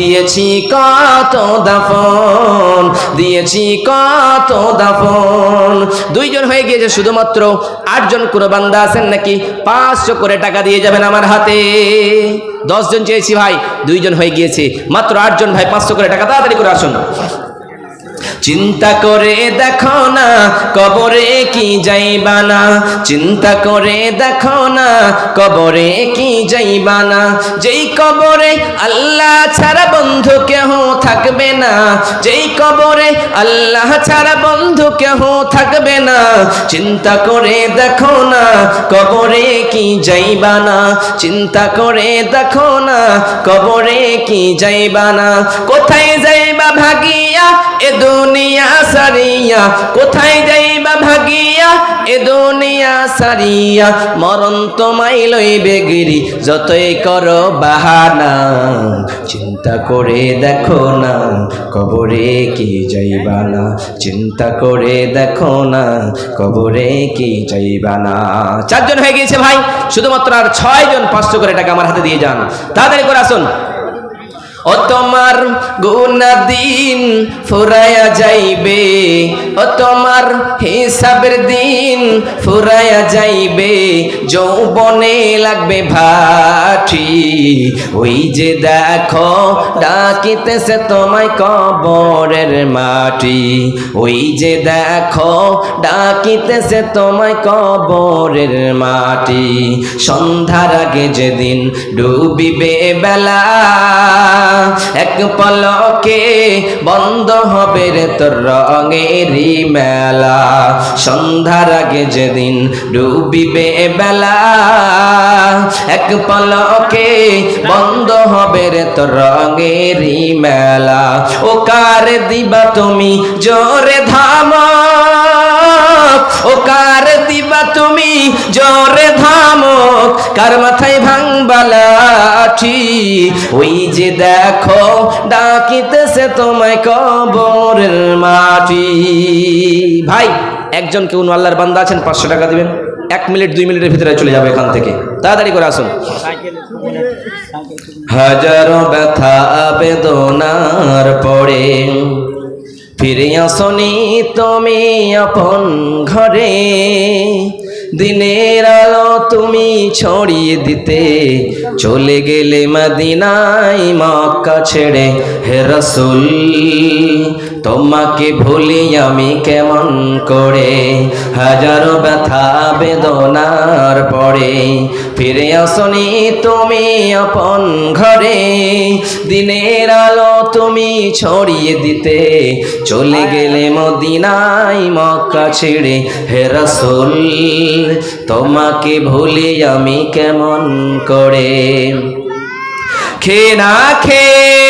দিয়েছি কত দাফন, দিয়েছি কত দাফন। দুইজন হয়ে গিয়েছে, শুধুমাত্র আটজন কোনো বান্দা আছেন নাকি পাঁচশো করে টাকা দিয়ে যাবেন আমার হাতে? দশজন চেয়েছি ভাই, দুইজন হয়ে গিয়েছে, মাত্র আটজন ভাই, পাঁচশো করে টাকা তাড়াতাড়ি করে আসুন। চিন্তা করে দেখো না, কবরে কি যাইবা না। চিন্তা করে দেখো না, কবরে কি যাইবা না। যেই কবরে আল্লাহ ছাড়া বন্ধু কেহ থাকবে না, যেই কবরে আল্লাহ ছাড়া বন্ধু কেহ থাকবে না। চিন্তা করে দেখো না, কবরে কি যাইবা না। চিন্তা করে দেখো না, কবরে কি যাইবা না। কোথায় যাইবা ভাগিয়া, এ দুনিয়া সারিয়া, কোথায় যাইবা ভাগিয়া? এ দুনিয়া সারিয়া, মরণ তোমায় লইবে গিরি, যতই করো বাহানা। চিন্তা করে দেখো না, কবরে কি যাইবা না। চিন্তা করে দেখো না, কবরে কি যাইবা না। চারজন হয়ে গিয়েছে ভাই, শুধুমাত্র আর ছয় জন পাঁচশো করে টাকা আমার হাতে দিয়ে যান। তাড়াতাড়ি করে আসুন। ও তোমার গুনা দিন ফুরায়া যাইবে। ও তোমার হিসাবের দিন ফুরায়া যাইবে। যৌবনে লাগবে ভাটি। ওই যে দেখো, ডাকিতেছে তোমায় কবরের মাটি। ওই যে দেখো, ডাকিতেছে তোমায় কবরের মাটি। সন্ধ্যার আগে যেদিন ডুবিবে বেলা এক পলকে বন্ধ হবে রে তোর রঙেরই মেলা। সন্ধ্যার আগে যেদিন ডুবিবে বেলা, এক পলকে বন্ধ হবে রে তোর রঙেরই মেলা। ও কার দিবা তুমি জোরে ধাম? ও কার দিবা তুমি জোরে ধামক কার ভাঙবালাঠি ওই যে দেখো, ডাকিতেছে তোমায় কবরের মাটি। ভাই, একজন কেউ আল্লাহর বান্দা আছেন, পাঁচশো টাকা দিবেন। এক মিনিট, দুই মিনিটের ভিতরে চলে যাবে এখান থেকে। তাড়াতাড়ি করে আসুন। হাজারো ব্যথা বেদনার পরে ফিরে আসনি তুমি আপন ঘরে। দিনের আলো তুমি ছড়িয়ে দিতে। চলে গেলে মদিনায় মক্কা ছেড়ে, হে রসুল, তোমাকে ভুলি আমি কেমন করে? হাজারো ব্যথা বেদনার পরে ফিরে আসনি তুমি আপন ঘরে। দিনের আলো তুমি ছড়িয়ে দিতে। চলে গেলে মদিনাই মক্কা ছেড়ে হেরাসল তোমাকে ভুলি আমি কেমন করে? খে না খে দিন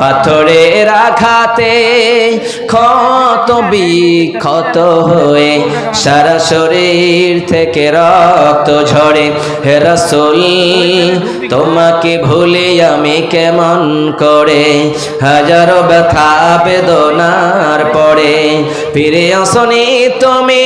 পাথরের রাখাতে ক্ষত বিক্ষত হয়ে সারা শরীর থেকে রক্ত ঝরে। হে রসুল, তোমাকে ভুলে আমি কেমন করে? হাজারো ব্যথা বেদনার পরে ফিরে আসনি তুমি